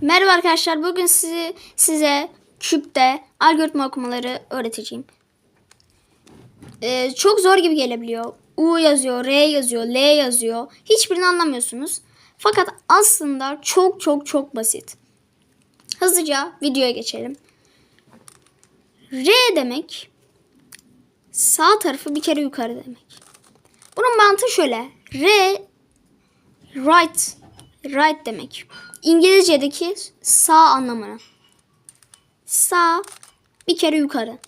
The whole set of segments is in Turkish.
Merhaba arkadaşlar. Bugün sizi, size küpte algoritma okumaları öğreteceğim. Ee, çok zor gibi gelebiliyor. U yazıyor, R yazıyor, L yazıyor. Hiçbirini anlamıyorsunuz. Fakat aslında çok çok çok basit. Hızlıca videoya geçelim. R demek sağ tarafı bir kere yukarı demek. Bunun mantığı şöyle. R right right demek. İngilizce'deki sağ anlamına. Sağ bir kere yukarı.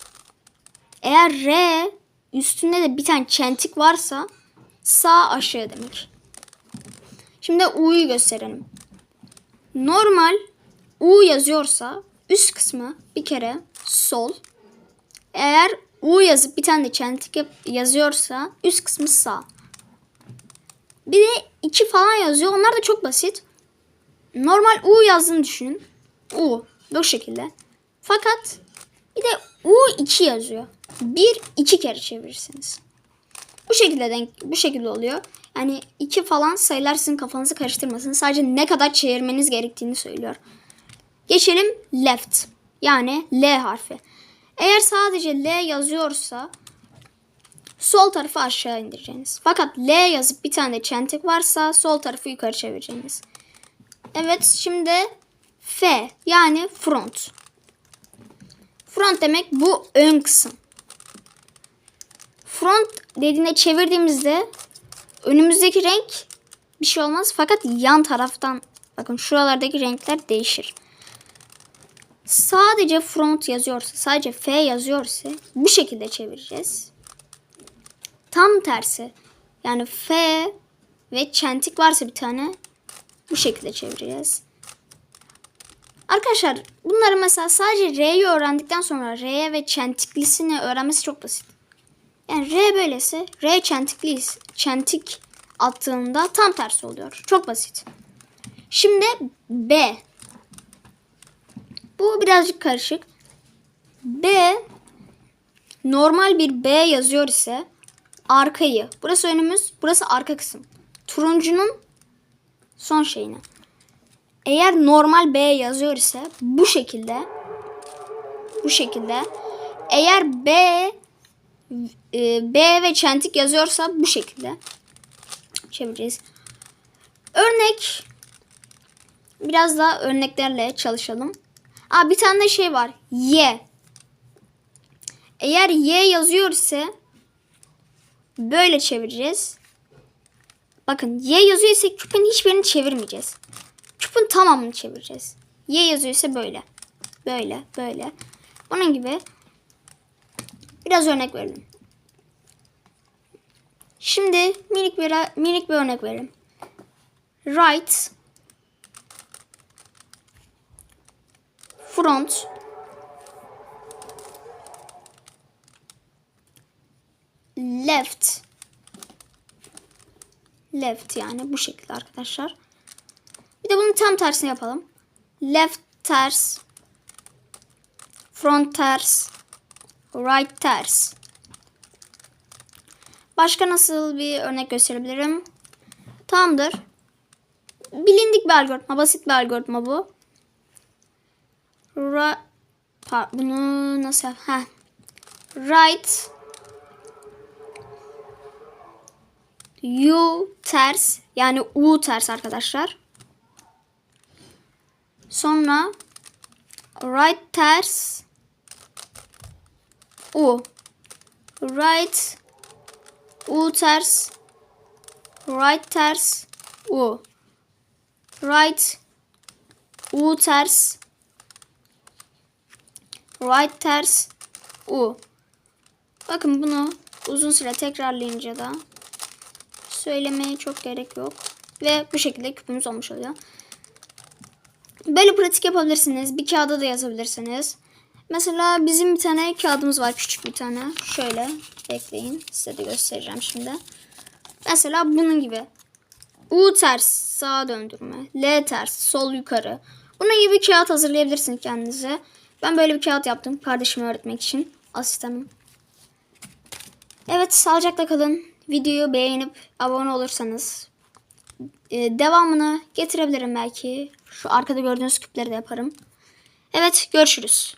Eğer R üstünde de bir tane çentik varsa sağ aşağı demek. Şimdi U'yu gösterelim. Normal U yazıyorsa üst kısmı bir kere sol. Eğer U yazıp bir tane de çentik yazıyorsa üst kısmı sağ. Bir de iki falan yazıyor. Onlar da çok basit. Normal U yazdığını düşünün. U bu şekilde. Fakat bir de U2 yazıyor. Bir iki kere çevirirsiniz. Bu şekilde denk, bu şekilde oluyor. Yani iki falan sayılar sizin kafanızı karıştırmasın. Sadece ne kadar çevirmeniz gerektiğini söylüyor. Geçelim left. Yani L harfi. Eğer sadece L yazıyorsa sol tarafı aşağı indireceğiniz. Fakat L yazıp bir tane çentik varsa sol tarafı yukarı çevireceğiniz. Evet şimdi F yani front. Front demek bu ön kısım. Front dediğinde çevirdiğimizde önümüzdeki renk bir şey olmaz. Fakat yan taraftan bakın şuralardaki renkler değişir. Sadece front yazıyorsa, sadece F yazıyorsa bu şekilde çevireceğiz. Tam tersi. Yani F ve çentik varsa bir tane bu şekilde çevireceğiz. Arkadaşlar bunları mesela sadece R'yi öğrendikten sonra R ve çentiklisini öğrenmesi çok basit. Yani R böylesi R çentikli çentik attığında tam tersi oluyor. Çok basit. Şimdi B. Bu birazcık karışık. B normal bir B yazıyor ise arkayı. Burası önümüz, burası arka kısım. Turuncunun son şeyini. Eğer normal B yazıyor ise bu şekilde bu şekilde eğer B e, B ve çentik yazıyorsa bu şekilde çevireceğiz. Örnek biraz daha örneklerle çalışalım. Aa, bir tane de şey var. Y. Eğer Y yazıyor ise böyle çevireceğiz. Bakın Y yazıyor ise küpün hiçbirini çevirmeyeceğiz. Küpün tamamını çevireceğiz. Y yazıyor ise böyle. Böyle, böyle. Onun gibi biraz örnek verelim. Şimdi minik bir minik bir örnek verelim. Right front left left yani bu şekilde arkadaşlar. Bir de bunun tam tersini yapalım. Left ters front ters right ters. Başka nasıl bir örnek gösterebilirim? Tamamdır. Bilindik bir algoritma, basit bir algoritma bu. Ra bunu nasıl yap? Heh. Right U ters yani U ters arkadaşlar. Sonra right ters U. Right U ters right ters U. Right U ters right ters U. Bakın bunu uzun süre tekrarlayınca da söylemeye çok gerek yok. Ve bu şekilde küpümüz olmuş oluyor. Böyle pratik yapabilirsiniz. Bir kağıda da yazabilirsiniz. Mesela bizim bir tane kağıdımız var. Küçük bir tane. Şöyle bekleyin. Size de göstereceğim şimdi. Mesela bunun gibi. U ters sağa döndürme. L ters sol yukarı. Bunun gibi bir kağıt hazırlayabilirsiniz kendinize. Ben böyle bir kağıt yaptım. Kardeşime öğretmek için. Asistanım. Evet sağlıcakla kalın. Videoyu beğenip abone olursanız e, devamını getirebilirim belki. Şu arkada gördüğünüz küpleri de yaparım. Evet görüşürüz.